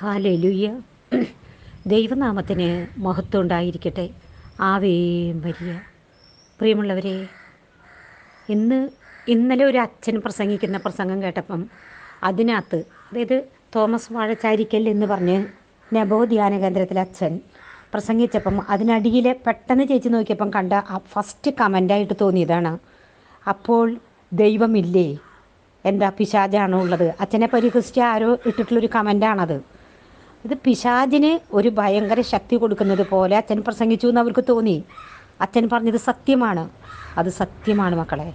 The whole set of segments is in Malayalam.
ഹാലലുയ്യ ദൈവനാമത്തിന് മഹത്വം ഉണ്ടായിരിക്കട്ടെ. ആവേം വരിക പ്രിയമുള്ളവരെ ഇന്ന് ഇന്നലെ ഒരു അച്ഛൻ പ്രസംഗിക്കുന്ന പ്രസംഗം കേട്ടപ്പം അതിനകത്ത് അതായത് തോമസ് വാഴച്ചാരിക്കൽ എന്ന് പറഞ്ഞ് നബോ ധ്യാന കേന്ദ്രത്തിലെ അച്ഛൻ പ്രസംഗിച്ചപ്പം അതിനടിയിൽ പെട്ടെന്ന് ചേച്ചി നോക്കിയപ്പം കണ്ട ആ ഫസ്റ്റ് കമന്റായിട്ട് തോന്നിയതാണ്. അപ്പോൾ ദൈവമില്ലേ? എന്താ പിശാജാണോ ഉള്ളത് അച്ഛനെ പരിഹസിച്ച ആരോ ഇട്ടിട്ടുള്ളൊരു കമന്റാണത് ഇത് പിശാചിന് ഒരു ഭയങ്കര ശക്തി കൊടുക്കുന്നത് പോലെ അച്ഛൻ പ്രസംഗിച്ചു എന്ന് അവർക്ക് തോന്നി. അച്ഛൻ പറഞ്ഞത് സത്യമാണ്. അത് സത്യമാണ് മക്കളെ.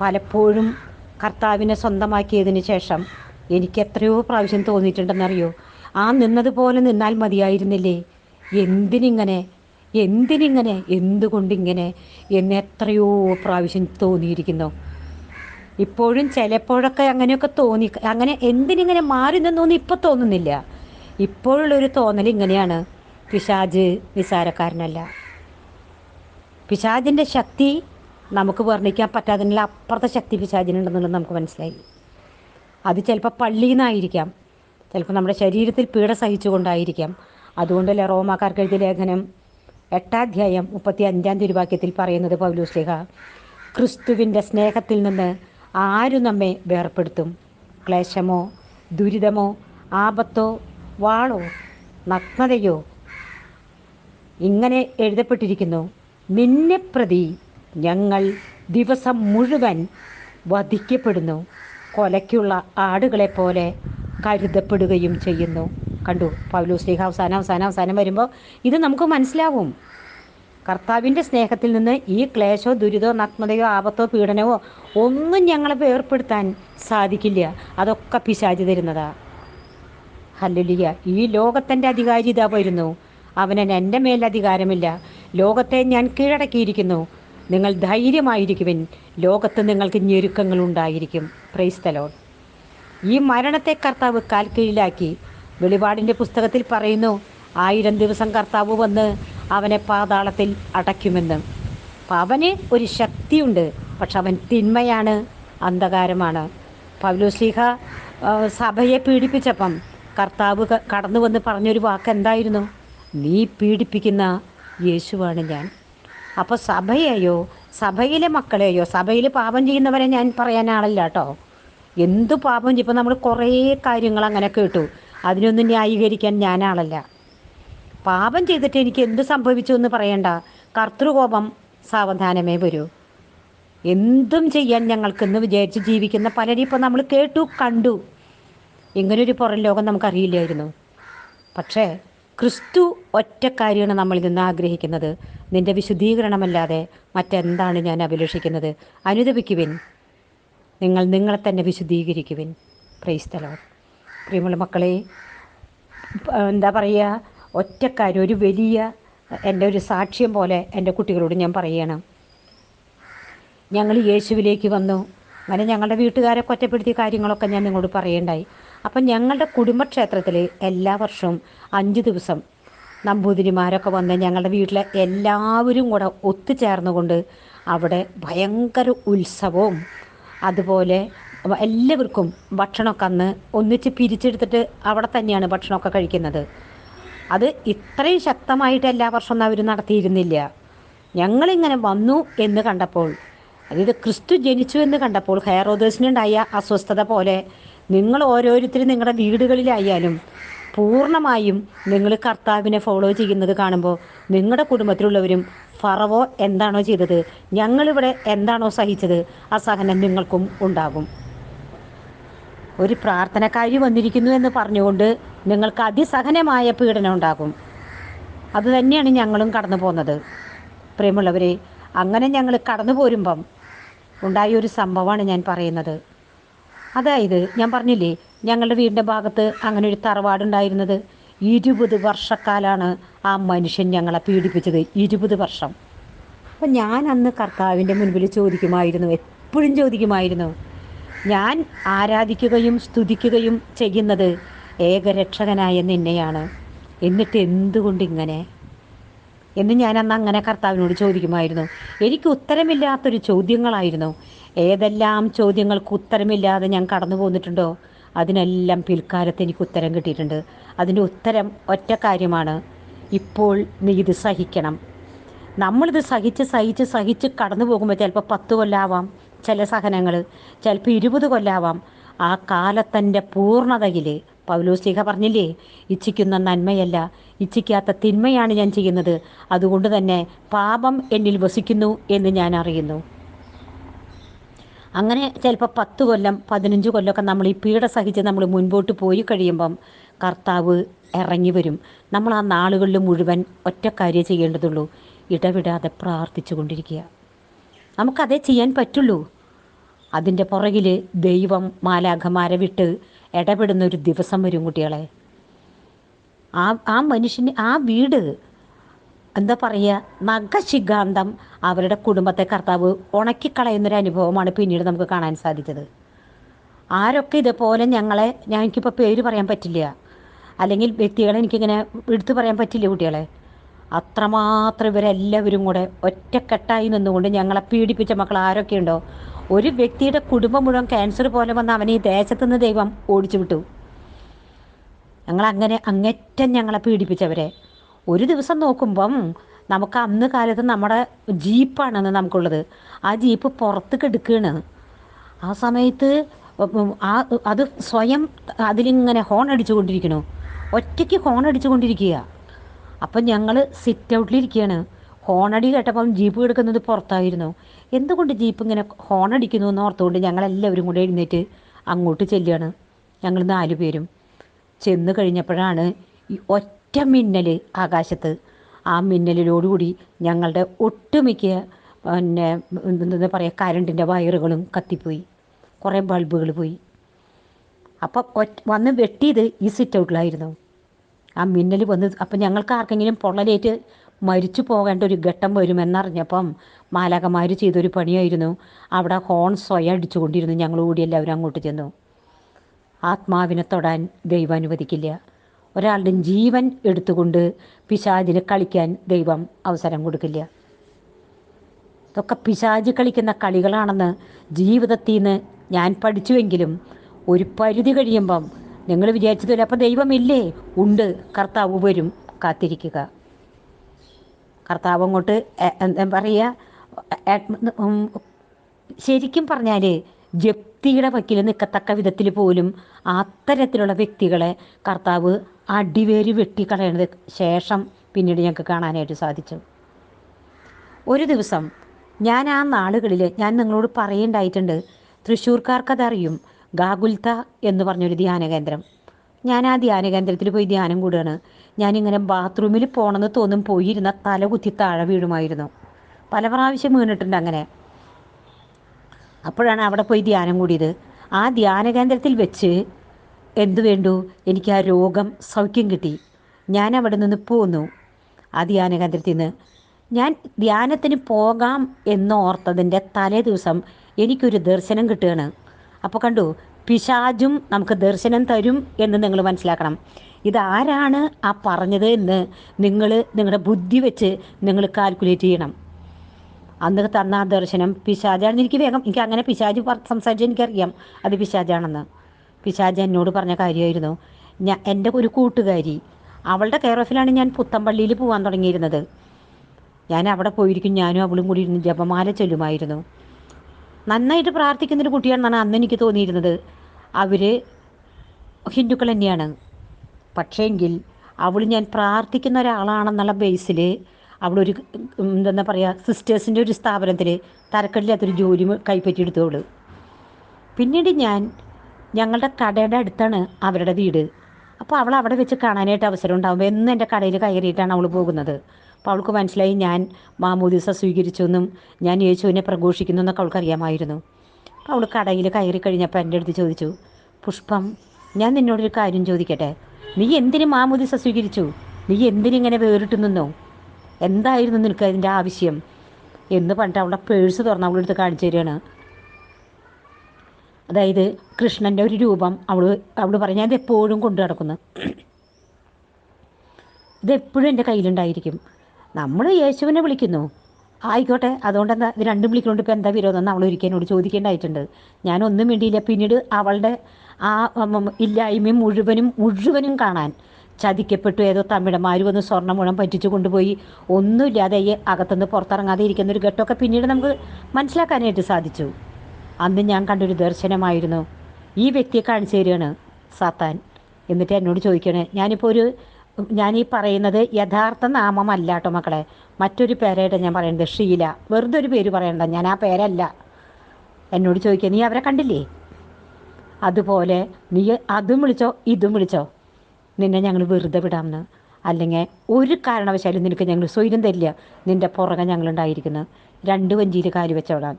പലപ്പോഴും കർത്താവിനെ സ്വന്തമാക്കിയതിന് ശേഷം എനിക്ക് എത്രയോ പ്രാവശ്യം തോന്നിയിട്ടുണ്ടെന്നറിയോ? ആ നിന്നതുപോലെ നിന്നാൽ മതിയായിരുന്നില്ലേ? എന്തിനിങ്ങനെ? എന്തിനിങ്ങനെ? എന്തുകൊണ്ടിങ്ങനെ? എന്ന് എത്രയോ പ്രാവശ്യം തോന്നിയിരിക്കുന്നു. ഇപ്പോഴും ചിലപ്പോഴൊക്കെ അങ്ങനെയൊക്കെ തോന്നി. അങ്ങനെ എന്തിനിങ്ങനെ മാറി നിന്നൊന്നും ഇപ്പോൾ തോന്നുന്നില്ല. ഇപ്പോഴുള്ളൊരു തോന്നൽ ഇങ്ങനെയാണ്. പിശാജ് നിസാരക്കാരനല്ല പിശാജിന്റെ ശക്തി നമുക്ക് വർണിക്കാൻ പറ്റാതിനുള്ള അപ്പുറത്തെ ശക്തി പിശാജിനുണ്ടെന്നുള്ളത് നമുക്ക് മനസ്സിലായി. അത് ചിലപ്പോൾ പള്ളിയിൽ നിന്നായിരിക്കാം ചിലപ്പോൾ നമ്മുടെ ശരീരത്തിൽ പീഡ സഹിച്ചുകൊണ്ടായിരിക്കാം. അതുകൊണ്ടല്ലേ റോമാക്കാർക്ക് എഴുതിയ ലേഖനം? എട്ടാധ്യായം മുപ്പത്തി അഞ്ചാം തിരുവാക്യത്തിൽ പറയുന്നത് പൗലൂസ്ലിഹ ക്രിസ്തുവിന്റെ സ്നേഹത്തിൽ നിന്ന് ആരും നമ്മെ വേർപ്പെടുത്തും? ക്ലേശമോ ദുരിതമോ ആപത്തോ വാളോ നഗ്നതയോ? ഇങ്ങനെ എഴുതപ്പെട്ടിരിക്കുന്നു. നിന്നെ പ്രതി ഞങ്ങൾ ദിവസം മുഴുവൻ വധിക്കപ്പെടുന്നു. കൊലയ്ക്കുള്ള ആടുകളെ പോലെ കരുതപ്പെടുകയും ചെയ്യുന്നു. കണ്ടു? പൗലൂസ്ലിഹ അവസാനം അവസാനം അവസാനം വരുമ്പോൾ ഇത് നമുക്ക് മനസ്സിലാവും. കർത്താവിന്റെ സ്നേഹത്തിൽ നിന്ന് ഈ ക്ലേശോ ദുരിതോ നഗ്നതയോ ആപത്തോ പീഡനമോ ഒന്നും ഞങ്ങളെ വേർപ്പെടുത്താൻ സാധിക്കില്ല. അതൊക്കെ പിശാചി തരുന്നതാ. ഹല്ലുലിയ. ഈ ലോകത്തിന്റെ അധികാരി ഇതാ വരുന്നു. അവന് എന്റെ മേൽ അധികാരമില്ല. ലോകത്തെ ഞാൻ കീഴടക്കിയിരിക്കുന്നു. നിങ്ങൾ ധൈര്യമായിരിക്കുവിൻ. ലോകത്ത് നിങ്ങൾക്ക് ഞെരുക്കങ്ങൾ ഉണ്ടായിരിക്കും. പ്രൈസ്തലോൺ ഈ മരണത്തെ കർത്താവ് കാൽ കീഴിലാക്കി വെളിപാടിന്റെ പുസ്തകത്തിൽ പറയുന്നു ആയിരം ദിവസം കർത്താവ് വന്ന് അവനെ പാതാളത്തിൽ അടയ്ക്കുമെന്ന്. അവന് ഒരു ശക്തിയുണ്ട് പക്ഷെ അവൻ തിന്മയാണ് അന്ധകാരമാണ്. പൗലോസ്ലിഹ സഭയെ പീഡിപ്പിച്ചപ്പം കർത്താവ് കടന്നു വന്ന് പറഞ്ഞൊരു വാക്ക് എന്തായിരുന്നു? നീ പീഡിപ്പിക്കുന്ന യേശുവാണ് ഞാൻ. അപ്പോൾ സഭയെയോ സഭയിലെ മക്കളെയോ സഭയിൽ പാപം ചെയ്യുന്നവരെ ഞാൻ പറയാൻ കേട്ടോ എന്തു പാപം ചെയ്യും? നമ്മൾ കുറേ കാര്യങ്ങൾ അങ്ങനെ കേട്ടു. അതിനൊന്നും ന്യായീകരിക്കാൻ ഞാൻ ആളല്ല. പാപം ചെയ്തിട്ട് എനിക്ക് എന്ത് സംഭവിച്ചു എന്ന് പറയണ്ട. കർത്തൃകോപം സാവധാനമേ വരൂ. എന്തും ചെയ്യാൻ ഞങ്ങൾക്കെന്ന് വിചാരിച്ച് ജീവിക്കുന്ന പലരും ഇപ്പം നമ്മൾ കേട്ടു കണ്ടു. ഇങ്ങനൊരു പുറം ലോകം നമുക്കറിയില്ലായിരുന്നു. പക്ഷേ ക്രിസ്തു ഒറ്റ കാര്യമാണ് നമ്മളിൽ നിന്ന് ആഗ്രഹിക്കുന്നത്. നിന്റെ വിശുദ്ധീകരണമല്ലാതെ മറ്റെന്താണ് ഞാൻ അഭിലഷിക്കുന്നത്? അനുദപിക്കുവിൻ. നിങ്ങൾ നിങ്ങളെ തന്നെ വിശുദ്ധീകരിക്കുവിൻ. പ്രൈസ്തലോ പ്രിയമുള്ള മക്കളെ എന്താ പറയുക? ഒറ്റക്കാര്യം ഒരു വലിയ എന്റെ ഒരു സാക്ഷ്യം പോലെ എന്റെ കുട്ടികളോട് ഞാൻ പറയുകയാണ് ഞങ്ങൾ യേശുവിലേക്ക് വന്നു. അങ്ങനെ ഞങ്ങളുടെ വീട്ടുകാരെ ഒറ്റപ്പെടുത്തിയ കാര്യങ്ങളൊക്കെ ഞാൻ നിങ്ങളോട് പറയേണ്ടായി. അപ്പം ഞങ്ങളുടെ കുടുംബക്ഷേത്രത്തിൽ എല്ലാ വർഷവും അഞ്ച് ദിവസം നമ്പൂതിരിമാരൊക്കെ വന്ന് ഞങ്ങളുടെ വീട്ടിലെ എല്ലാവരും കൂടെ ഒത്തുചേർന്നുകൊണ്ട് അവിടെ ഭയങ്കര ഉത്സവവും അതുപോലെ എല്ലാവർക്കും ഭക്ഷണമൊക്കെ അന്ന് ഒന്നിച്ച് പിരിച്ചെടുത്തിട്ട് അവിടെ തന്നെയാണ് ഭക്ഷണമൊക്കെ കഴിക്കുന്നത്. അത് ഇത്രയും ശക്തമായിട്ട് എല്ലാ വർഷവും അവർ നടത്തിയിരുന്നില്ല. ഞങ്ങളിങ്ങനെ വന്നു എന്ന് കണ്ടപ്പോൾ അതായത് ക്രിസ്തു ജനിച്ചു എന്ന് കണ്ടപ്പോൾ ഹെയറോദേഴ്സിനുണ്ടായ അസ്വസ്ഥത പോലെ നിങ്ങൾ ഓരോരുത്തരും നിങ്ങളുടെ വീടുകളിലായാലും പൂർണമായും നിങ്ങൾ കർത്താവിനെ ഫോളോ ചെയ്യുന്നത് കാണുമ്പോൾ നിങ്ങളുടെ കുടുംബത്തിലുള്ളവരും ഫറവോ എന്താണോ ചെയ്തത് ഞങ്ങളിവിടെ എന്താണോ സഹിച്ചത് ആ സഹനം നിങ്ങൾക്കും ഉണ്ടാകും. ഒരു പ്രാർത്ഥനക്കാരി വന്നിരിക്കുന്നു എന്ന് പറഞ്ഞുകൊണ്ട് നിങ്ങൾക്ക് അതിസഹനമായ പീഡനം ഉണ്ടാകും. അതുതന്നെയാണ് ഞങ്ങളും കടന്നു പോകുന്നത് പ്രിയമുള്ളവരെ അങ്ങനെ ഞങ്ങൾ കടന്നു പോരുമ്പം ഉണ്ടായ ഒരു സംഭവമാണ് ഞാൻ പറയുന്നത്. അതായത് ഞാൻ പറഞ്ഞില്ലേ ഞങ്ങളുടെ വീടിന്റെ ഭാഗത്ത് അങ്ങനെ ഒരു തറവാടുണ്ടായിരുന്നത് ഇരുപത് വർഷക്കാലാണ് ആ മനുഷ്യൻ ഞങ്ങളെ പീഡിപ്പിച്ചത്. ഇരുപത് വർഷം. അപ്പം ഞാൻ അന്ന് കർത്താവിന്റെ മുൻപിൽ ചോദിക്കുമായിരുന്നു എപ്പോഴും ചോദിക്കുമായിരുന്നു ഞാൻ ആരാധിക്കുകയും സ്തുതിക്കുകയും ചെയ്യുന്നത് ഏകരക്ഷകനായ നിന്നെയാണ്. എന്നിട്ട് എന്തുകൊണ്ട് ഇങ്ങനെ എന്ന് ഞാൻ അന്ന് അങ്ങനെ കർത്താവിനോട് ചോദിക്കുമായിരുന്നു. എനിക്ക് ഉത്തരമില്ലാത്തൊരു ചോദ്യങ്ങളായിരുന്നു. ഏതെല്ലാം ചോദ്യങ്ങൾക്ക് ഉത്തരമില്ലാതെ ഞാൻ കടന്നു പോന്നിട്ടുണ്ടോ? അതിനെല്ലാം പിൽക്കാലത്ത് എനിക്ക് ഉത്തരം കിട്ടിയിട്ടുണ്ട്. അതിന്റെ ഉത്തരം ഒറ്റ കാര്യമാണ്. ഇപ്പോൾ നീ ഇത് സഹിക്കണം. നമ്മളിത് സഹിച്ച് സഹിച്ച് സഹിച്ച് കടന്നു പോകുമ്പോൾ ചിലപ്പോൾ പത്ത് കൊല്ലാവാം ചില സഹനങ്ങൾ ചിലപ്പോൾ ഇരുപത് കൊല്ലാവാം. ആ കാലത്തിന്റെ പൂർണതയിൽ പൗലോസ്ലിഹ പറഞ്ഞില്ലേ ഇച്ഛിക്കുന്ന നന്മയല്ല ഇച്ഛിക്കാത്ത തിന്മയാണ് ഞാൻ ചെയ്യുന്നത്. അതുകൊണ്ട് തന്നെ പാപം എന്നിൽ വസിക്കുന്നു എന്ന് ഞാൻ അറിയുന്നു. അങ്ങനെ ചിലപ്പോൾ പത്ത് കൊല്ലം പതിനഞ്ച് കൊല്ലമൊക്കെ നമ്മൾ ഈ പീഡ സഹിച്ച് നമ്മൾ മുൻപോട്ട് പോയി കഴിയുമ്പം കർത്താവ് ഇറങ്ങി വരും. നമ്മൾ ആ നാളുകളിൽ മുഴുവൻ ഒറ്റ കാര്യം ചെയ്യേണ്ടതുള്ളൂ ഇടവിടാതെ പ്രാർത്ഥിച്ചു കൊണ്ടിരിക്കുക. നമുക്കതേ ചെയ്യാൻ പറ്റുള്ളൂ. അതിന്റെ പുറകിൽ ദൈവം മാലാഖമാരെ വിട്ട് ഇടപെടുന്ന ഒരു ദിവസം വരും കുട്ടികളെ. ആ ആ മനുഷ്യന് ആ വീട് എന്താ പറയുക നഖശിഖാന്തം അവരുടെ കുടുംബത്തെ കർത്താവ് ഉണക്കിക്കളയുന്നൊരു അനുഭവമാണ് പിന്നീട് നമുക്ക് കാണാൻ സാധിച്ചത്. ആരൊക്കെ ഇതേപോലെ ഞങ്ങളെ ഞങ്ങൾക്കിപ്പോൾ പേര് പറയാൻ പറ്റില്ല. അല്ലെങ്കിൽ വ്യക്തികളെ എനിക്കിങ്ങനെ എടുത്തു പറയാൻ പറ്റില്ല കുട്ടികളെ. അത്രമാത്രം ഇവരെല്ലാവരും കൂടെ ഒറ്റക്കെട്ടായി നിന്നുകൊണ്ട് ഞങ്ങളെ പീഡിപ്പിച്ച മക്കൾ ആരൊക്കെയുണ്ടോ ഒരു വ്യക്തിയുടെ കുടുംബം മുഴുവൻ ക്യാൻസർ പോലെ വന്ന് അവനെ ഈ ദേശത്തു നിന്ന് ദൈവം ഓടിച്ചു വിട്ടു ഞങ്ങളങ്ങനെ അങ്ങേറ്റം ഞങ്ങളെ പീഡിപ്പിച്ചവരെ. ഒരു ദിവസം നോക്കുമ്പം നമുക്ക് അന്ന് കാലത്ത് നമ്മുടെ ജീപ്പാണെന്ന് നമുക്കുള്ളത്. ആ ജീപ്പ് പുറത്ത് കെടുക്കുകയാണ് ആ സമയത്ത് ആ അത് സ്വയം അതിലിങ്ങനെ ഹോൺ അടിച്ചുകൊണ്ടിരിക്കണു ഒറ്റയ്ക്ക് ഹോൺ അടിച്ചുകൊണ്ടിരിക്കുക അപ്പം ഞങ്ങൾ സിറ്റ് ഔട്ടിലിരിക്കുകയാണ് ഹോണടി കേട്ടപ്പം ജീപ്പ് കിടക്കുന്നത് പുറത്തായിരുന്നു. എന്തുകൊണ്ട് ജീപ്പ് ഇങ്ങനെ ഹോണടിക്കുന്നു എന്ന് ഓർത്തുകൊണ്ട് ഞങ്ങളെല്ലാവരും കൂടെ എഴുന്നേറ്റ് അങ്ങോട്ട് ചെല്ലുകയാണ്. ഞങ്ങൾ നാലു പേരും. ചെന്ന് കഴിഞ്ഞപ്പോഴാണ് ഈ ഒറ്റ മിന്നൽ ആകാശത്ത്. ആ മിന്നലിലോടുകൂടി ഞങ്ങളുടെ ഒട്ടുമിക്ക പിന്നെ എന്താ പറയുക കരണ്ടിന്റെ വയറുകളും കത്തിപ്പോയി. കുറേ ബൾബുകൾ പോയി. അപ്പം ഒറ്റ വന്ന് വെട്ടിയത് ഈ സിറ്റ് ഔട്ടിലായിരുന്നു. ആ മിന്നൽ വന്ന് അപ്പം ഞങ്ങൾക്ക് ആർക്കെങ്കിലും പൊള്ളലേറ്റ് മരിച്ചു പോകേണ്ട ഒരു ഘട്ടം വരുമെന്നറിഞ്ഞപ്പം മാലാകമാർ ചെയ്തൊരു പണിയായിരുന്നു. അവിടെ ഹോൺ സ്വയം അടിച്ചുകൊണ്ടിരുന്നു. ഞങ്ങൾ കൂടി എല്ലാവരും അങ്ങോട്ട് ചെന്നു. ആത്മാവിനെ തൊടാൻ ദൈവം അനുവദിക്കില്ല. ഒരാളുടെ ജീവൻ എടുത്തുകൊണ്ട് പിശാചിന് കളിക്കാൻ ദൈവം അവസരം കൊടുക്കില്ല. ഇതൊക്കെ പിശാജ് കളിക്കുന്ന കളികളാണെന്ന് ജീവിതത്തിൽ നിന്ന് ഞാൻ പഠിച്ചുവെങ്കിലും ഒരു പരിധി കഴിയുമ്പം നിങ്ങൾ വിചാരിച്ചതുപോലെ അപ്പം ദൈവമില്ലേ? ഉണ്ട്. കർത്താവ് വരും. കാത്തിരിക്കുക. കർത്താവ് അങ്ങോട്ട് എന്താ പറയുക ശരിക്കും പറഞ്ഞാൽ ജപ്തിയുടെ വക്കിൽ നിൽക്കത്തക്ക വിധത്തിൽ പോലും അത്തരത്തിലുള്ള വ്യക്തികളെ കർത്താവ് അടിവേര് വെട്ടിക്കളയണത് ശേഷം പിന്നീട് ഞങ്ങൾക്ക് കാണാനായിട്ട് സാധിച്ചു. ഒരു ദിവസം ഞാൻ ആ നാളുകളിൽ ഞാൻ നിങ്ങളോട് പറയുണ്ടായിട്ടുണ്ട് തൃശ്ശൂർക്കാർക്കതറിയും ഗാഗുൽത എന്ന് പറഞ്ഞൊരു ധ്യാന കേന്ദ്രം ഞാൻ ആ ധ്യാന കേന്ദ്രത്തിൽ പോയി ധ്യാനം കൂടുകയാണ്. ഞാനിങ്ങനെ ബാത്റൂമിൽ പോകണമെന്ന് തോന്നും പോയിരുന്ന തല കുത്തി താഴെ വീഴുമായിരുന്നു. പല പ്രാവശ്യം വീണിട്ടുണ്ട് അങ്ങനെ. അപ്പോഴാണ് അവിടെ പോയി ധ്യാനം കൂടിയത്. ആ ധ്യാന കേന്ദ്രത്തിൽ വെച്ച് എന്തു വേണ്ടു? എനിക്ക് ആ രോഗം സൗഖ്യം കിട്ടി. ഞാൻ അവിടെ നിന്ന് പോന്നു ആ ധ്യാന കേന്ദ്രത്തിൽ നിന്ന്. ഞാൻ ധ്യാനത്തിന് പോകാം എന്നോർത്തതിന്റെ തലേ ദിവസം എനിക്കൊരു ദർശനം കിട്ടുകയാണ്. അപ്പോൾ കണ്ടു പിശാജും നമുക്ക് ദർശനം തരും എന്ന് നിങ്ങൾ മനസ്സിലാക്കണം. ഇതാരാണ് ആ പറഞ്ഞത് എന്ന് നിങ്ങൾ നിങ്ങളുടെ ബുദ്ധി വെച്ച് നിങ്ങൾ കാൽക്കുലേറ്റ് ചെയ്യണം. അന്ന് തന്ന ദർശനം പിശാജാണെന്ന് എനിക്ക് വേഗം എനിക്ക് അങ്ങനെ പിശാജ് സംസാരിച്ച് എനിക്കറിയാം അത് പിശാജാണെന്ന് പിശാജ് എന്നോട് പറഞ്ഞ കാര്യമായിരുന്നു. ഞാൻ എന്റെ ഒരു കൂട്ടുകാരി അവളുടെ കെയർ ഓഫിലാണ് ഞാൻ പുത്തമ്പള്ളിയിൽ പോകാൻ തുടങ്ങിയിരുന്നത്. ഞാൻ അവിടെ പോയിരിക്കും ഞാനും അവളും കൂടി ഇരുന്ന് ജപമാല ചൊല്ലുമായിരുന്നു. നന്നായിട്ട് പ്രാർത്ഥിക്കുന്നൊരു കുട്ടിയാണെന്നാണ് അന്ന് എനിക്ക് തോന്നിയിരുന്നത്. അവർ ഹിന്ദുക്കൾ തന്നെയാണ്. പക്ഷേങ്കിൽ അവൾ ഞാൻ പ്രാർത്ഥിക്കുന്ന ഒരാളാണെന്നുള്ള ബേസിൽ അവളൊരു എന്താ പറയുക സിസ്റ്റേഴ്സിന്റെ ഒരു സ്ഥാപനത്തിൽ തരക്കടില്ലാത്തൊരു ജോലി കൈപ്പറ്റിയെടുത്തോളൂ പിന്നീട് ഞാൻ ഞങ്ങളുടെ കടയുടെ അടുത്താണ് അവരുടെ വീട്. അപ്പോൾ അവൾ അവിടെ വെച്ച് കാണാനായിട്ട് അവസരം ഉണ്ടാകുമ്പോൾ എന്നും എന്റെ കടയിൽ കയറിയിട്ടാണ് അവൾ പോകുന്നത്. അപ്പോൾ അവൾക്ക് മനസ്സിലായി ഞാൻ മാമോദിസ സ്വീകരിച്ചെന്നും ഞാൻ യേശുവിനെ പ്രഘോഷിക്കുന്നു എന്നൊക്കെ അവൾക്ക് അറിയാമായിരുന്നു. അപ്പോൾ അവൾ കടയിൽ കയറി കഴിഞ്ഞപ്പോൾ എന്റെ അടുത്ത് ചോദിച്ചു പുഷ്പം ഞാൻ നിന്നോടൊരു കാര്യം ചോദിക്കട്ടെ? നീ എന്തിനു മാമുദിസ സ്വീകരിച്ചു? നീ എന്തിനിങ്ങനെ വേറിട്ട് നിന്നോ? എന്തായിരുന്നു നിനക്ക് അതിന്റെ ആവശ്യം? എന്ന് പറഞ്ഞിട്ട് അവളുടെ പേഴ്സ് തുറന്ന് അവളെടുത്ത് കാണിച്ചു തരികയാണ്. അതായത് കൃഷ്ണന്റെ ഒരു രൂപം അവൾ അവൾ പറഞ്ഞാൽ ഇത് എപ്പോഴും കൊണ്ടു നടക്കുന്നു. ഇതെപ്പോഴും എന്റെ കയ്യിലുണ്ടായിരിക്കും. നമ്മൾ യേശുവിനെ വിളിക്കുന്നു. ആയിക്കോട്ടെ അതുകൊണ്ട് എന്താ ഇത് രണ്ടും വിളിക്കൊണ്ട് ഇപ്പോൾ എന്താ വിരോധം എന്ന് അവൾ ഒരിക്കലിനോട് എന്നോട് ചോദിക്കേണ്ടായിട്ടുണ്ട് ഞാനൊന്നും വേണ്ടിയില്ല പിന്നീട് അവളുടെ ആ ഇല്ലായ്മയും മുഴുവനും മുഴുവനും കാണാൻ ചതിക്കപ്പെട്ടു. ഏതോ തമിഴന്മാർ വന്ന് സ്വർണം മുഴം പറ്റിച്ചു കൊണ്ടുപോയി. ഒന്നുമില്ലാതെ അകത്തുനിന്ന് പുറത്തിറങ്ങാതെ ഇരിക്കുന്ന ഒരു ഘട്ടമൊക്കെ പിന്നീട് നമുക്ക് മനസ്സിലാക്കാനായിട്ട് സാധിച്ചു. അന്ന് ഞാൻ കണ്ടൊരു ദർശനമായിരുന്നു. ഈ വ്യക്തിയെ കാണിച്ചു തരികയാണ് സാത്താൻ. എന്നിട്ട് എന്നോട് ചോദിക്കണേ ഞാനിപ്പോൾ ഒരു ഞാൻ ഈ പറയുന്നത് യഥാർത്ഥ നാമമല്ല കേട്ടോ മക്കളെ. മറ്റൊരു പേരായിട്ട് ഞാൻ പറയുന്നത് ഷീല. വെറുതെ ഒരു പേര് പറയണ്ട. ഞാൻ ആ പേരല്ല. എന്നോട് ചോദിക്കുക നീ അവരെ കണ്ടില്ലേ? അതുപോലെ നീ അതും വിളിച്ചോ ഇതും വിളിച്ചോ. നിന്നെ ഞങ്ങൾ വെറുതെ വിടാമെന്ന്. അല്ലെങ്കിൽ ഒരു കാരണവശാലും നിനക്ക് ഞങ്ങൾ സ്വൈര്യം തരില്ല. നിന്റെ പുറകെ ഞങ്ങളുണ്ടായിരിക്കുന്നു. രണ്ട് വഞ്ചിയിൽ കാര്യം വെച്ചോളാം.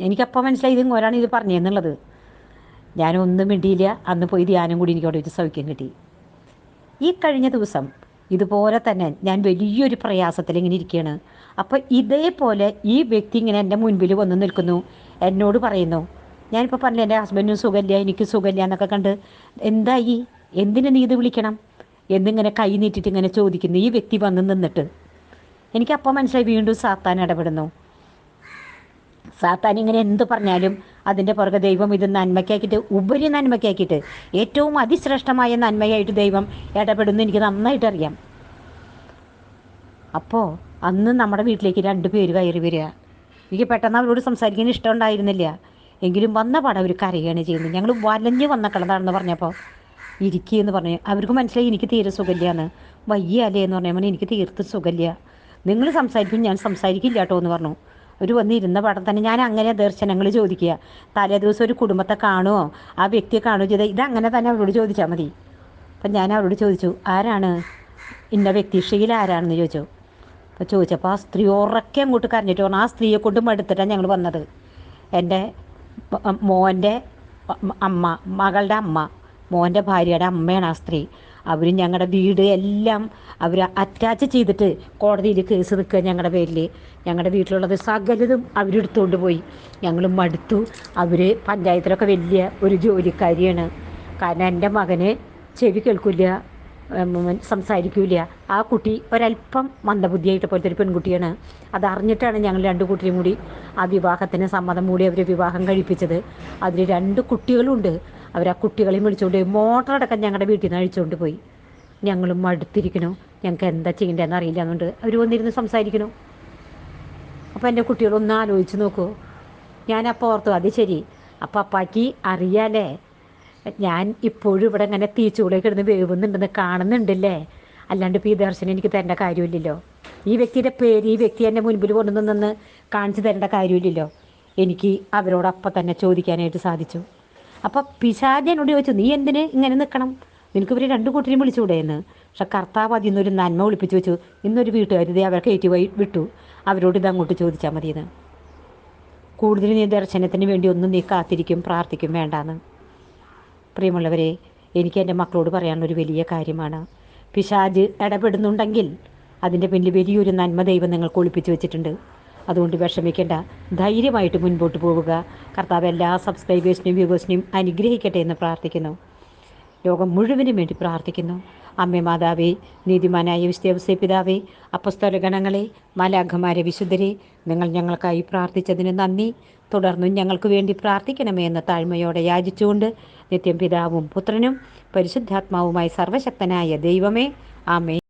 എനിക്കപ്പോൾ മനസ്സിലായി ഇത് ഒരാണ് ഇത് പറഞ്ഞതെന്നുള്ളത്. ഞാനൊന്നും മിണ്ടിയില്ല. അന്ന് പോയി ധ്യാനം കൂടി എനിക്ക് അവിടെ വെച്ച് സൗഖ്യം കിട്ടി. ഈ കഴിഞ്ഞ ദിവസം ഇതുപോലെ തന്നെ ഞാൻ വലിയൊരു പ്രയാസത്തിൽ ഇങ്ങനെ ഇരിക്കുകയാണ്. അപ്പോൾ ഇതേപോലെ ഈ വ്യക്തി ഇങ്ങനെ എന്റെ മുൻപിൽ വന്ന് നിൽക്കുന്നു. എന്നോട് പറയുന്നു ഞാനിപ്പോൾ പറഞ്ഞു എന്റെ ഹസ്ബൻഡിനും സുഖമില്ല എനിക്ക് സുഖമില്ല എന്നൊക്കെ കണ്ട് എന്തായി? എന്തിനു നീ ഇത് വിളിക്കണം? എന്നിങ്ങനെ കൈ നീട്ടിട്ട് ഇങ്ങനെ ചോദിക്കുന്നു. ഈ വ്യക്തി വന്ന് നിന്നിട്ട്. എനിക്കപ്പോൾ മനസ്സിലായി വീണ്ടും സാത്താൻ ഇടപെടുന്നു. സാത്താൻ ഇങ്ങനെ എന്ത് പറഞ്ഞാലും അതിന്റെ പുറകെ ദൈവം ഇത് നന്മയ്ക്കാക്കിയിട്ട് ഉപരി നന്മയ്ക്കാക്കിയിട്ട് ഏറ്റവും അതിശ്രേഷ്ഠമായ നന്മയായിട്ട് ദൈവം ഇടപെടുന്നു എനിക്ക് നന്നായിട്ട് അറിയാം. അപ്പോൾ അന്ന് നമ്മുടെ വീട്ടിലേക്ക് രണ്ട് പേര് കയറി വരിക. എനിക്ക് പെട്ടെന്ന് അവരോട് സംസാരിക്കാൻ ഇഷ്ടമുണ്ടായിരുന്നില്ല. എങ്കിലും വന്ന പാടെ അവർ കരയുകയാണ് ചെയ്യുന്നത്. ഞങ്ങൾ വലഞ്ഞ് വന്ന കിടന്നാണെന്ന് പറഞ്ഞപ്പോൾ ഇരിക്കുക എന്ന് പറഞ്ഞു. അവർക്ക് മനസ്സിലായി എനിക്ക് തീരെ സുഖമില്ലാന്ന്. വയ്യ അല്ലേ എന്ന് പറഞ്ഞാൽ എനിക്ക് തീർത്ത് സുഖമില്ല. നിങ്ങൾ സംസാരിക്കും ഞാൻ സംസാരിക്കില്ല കേട്ടോ എന്ന് പറഞ്ഞു. അവർ വന്നിരുന്ന പടം തന്നെ ഞാൻ അങ്ങനെ ദർശനങ്ങൾ ചോദിക്കുക. തലേ ദിവസം ഒരു കുടുംബത്തെ കാണുമോ ആ വ്യക്തിയെ കാണുമോ ചെയ്താൽ ഇതങ്ങനെ തന്നെ അവരോട് ചോദിച്ചാൽ മതി. അപ്പം ഞാൻ അവരോട് ചോദിച്ചു ആരാണ്? ഇന്ന വ്യക്തി ഷീല ആരാണെന്ന് ചോദിച്ചു. അപ്പോൾ ചോദിച്ചപ്പോൾ ആ സ്ത്രീ ഉറക്കെ അങ്ങോട്ട് കരഞ്ഞിട്ട് പറഞ്ഞു ആ സ്ത്രീയെ കൊണ്ട് മടുത്തിട്ടാണ് ഞങ്ങൾ വന്നത്. എന്റെ മോന്റെ അമ്മ മകളുടെ അമ്മ മോന്റെ ഭാര്യയുടെ അമ്മയാണ് ആ സ്ത്രീ. അവർ ഞങ്ങളുടെ വീട് എല്ലാം അവർ അറ്റാച്ച് ചെയ്തിട്ട് കോടതിയിൽ കേസ് നിൽക്കുക ഞങ്ങളുടെ പേരിൽ ഞങ്ങളുടെ വീട്ടിലുള്ളത് സകലതും അവരെടുത്തുകൊണ്ട് പോയി. ഞങ്ങൾ മടുത്തു. അവർ പഞ്ചായത്തിലൊക്കെ വലിയ ഒരു ജോലിക്കാരിയാണ്. കാരണം എന്റെ മകന് ചെവി കേൾക്കില്ല സംസാരിക്കൂല ആ കുട്ടി ഒരല്പം മന്ദബുദ്ധിയായിട്ട് പോലത്തെ ഒരു പെൺകുട്ടിയാണ്. അത് അറിഞ്ഞിട്ടാണ് ഞങ്ങൾ രണ്ട് കുട്ടിയും കൂടി ആ വിവാഹത്തിന് സമ്മതം മൂടി അവർ വിവാഹം കഴിപ്പിച്ചത്. അതിൽ രണ്ട് കുട്ടികളുണ്ട്. അവർ ആ കുട്ടികളെയും വിളിച്ചുകൊണ്ട് മോട്ടറടക്കം ഞങ്ങളുടെ വീട്ടിൽ നിന്ന് അഴിച്ചുകൊണ്ട് പോയി. ഞങ്ങളും മടുത്തിരിക്കണു ഞങ്ങൾക്ക് എന്താ ചെയ്യേണ്ടതെന്ന് അറിയില്ല എന്നുകൊണ്ട് അവർ വന്നിരുന്ന് സംസാരിക്കണു അപ്പോൾ എന്റെ കുട്ടികളൊന്ന് ആലോചിച്ച് നോക്കൂ. ഞാൻ അപ്പോൾ ഓർത്തു അത് ശരി. അപ്പം അപ്പാക്ക് അറിയാലേ ഞാൻ ഇപ്പോഴും ഇവിടെ ഇങ്ങനെ തീച്ചുകൂടെ കിടന്ന് വേവുന്നുണ്ടെന്ന് കാണുന്നുണ്ടല്ലേ? അല്ലാണ്ട് ഇപ്പോൾ ഈ ദർശനം എനിക്ക് തരേണ്ട കാര്യമില്ലല്ലോ. ഈ വ്യക്തിയുടെ പേര് ഈ വ്യക്തി എന്റെ മുൻപിൽ കൊണ്ടുവന്നു നിന്ന് കാണിച്ചു തരേണ്ട കാര്യമില്ലല്ലോ. എനിക്ക് അവരോടൊപ്പം തന്നെ ചോദിക്കാനായിട്ട് സാധിച്ചു. അപ്പോൾ പിശാജ് എന്നോട് ചോദിച്ചു നീ എന്തിന് ഇങ്ങനെ നിൽക്കണം നിനക്ക് ഇവർ രണ്ട് കൂട്ടരെയും വിളിച്ചുകൂടെ എന്ന്? പക്ഷെ കർത്താവ് അതിൽ നിന്നൊരു നന്മ വിളിപ്പിച്ച് വെച്ചു. ഇന്നൊരു വീട്ടുകാരി അവർക്ക് ഏറ്റു പോയി വിട്ടു. അവരോട് ഇത് അങ്ങോട്ട് ചോദിച്ചാൽ മതിയെന്ന്. കൂടുതൽ നീ ദർശനത്തിന് വേണ്ടി ഒന്നും നീ കാത്തിരിക്കും പ്രാർത്ഥിക്കും വേണ്ടാന്ന്. പ്രിയമുള്ളവരെ എനിക്ക് എന്റെ മക്കളോട് പറയാനുള്ളൊരു വലിയ കാര്യമാണ്. പിശാജ് ഇടപെടുന്നുണ്ടെങ്കിൽ അതിന്റെ പിന്നിൽ വലിയൊരു നന്മ ദൈവം നിങ്ങൾക്ക് ഒളിപ്പിച്ച് വെച്ചിട്ടുണ്ട്. അതുകൊണ്ട് വിഷമിക്കേണ്ട. ധൈര്യമായിട്ട് മുൻപോട്ട് പോവുക. കർത്താവ് എല്ലാ സബ്സ്ക്രൈബേഴ്സിനെയും വ്യൂവേഴ്സിനെയും അനുഗ്രഹിക്കട്ടെ എന്ന് പ്രാർത്ഥിക്കുന്നു. ലോകം മുഴുവനും വേണ്ടി പ്രാർത്ഥിക്കുന്നു. അമ്മ മാതാവേ നീതിമാനായ വിശ്വസ പിതാവേ അപ്പസ്തോല ഗണങ്ങളെ മാലാഖമാരെ വിശുദ്ധരെ നിങ്ങൾ ഞങ്ങൾക്കായി പ്രാർത്ഥിച്ചതിന് നന്ദി. തുടർന്നും ഞങ്ങൾക്ക് വേണ്ടി പ്രാർത്ഥിക്കണമേ എന്ന താഴ്മയോടെ യാചിച്ചുകൊണ്ട് നിത്യം പിതാവും പുത്രനും പരിശുദ്ധാത്മാവുമായി സർവശക്തനായ ദൈവമേ ആമേ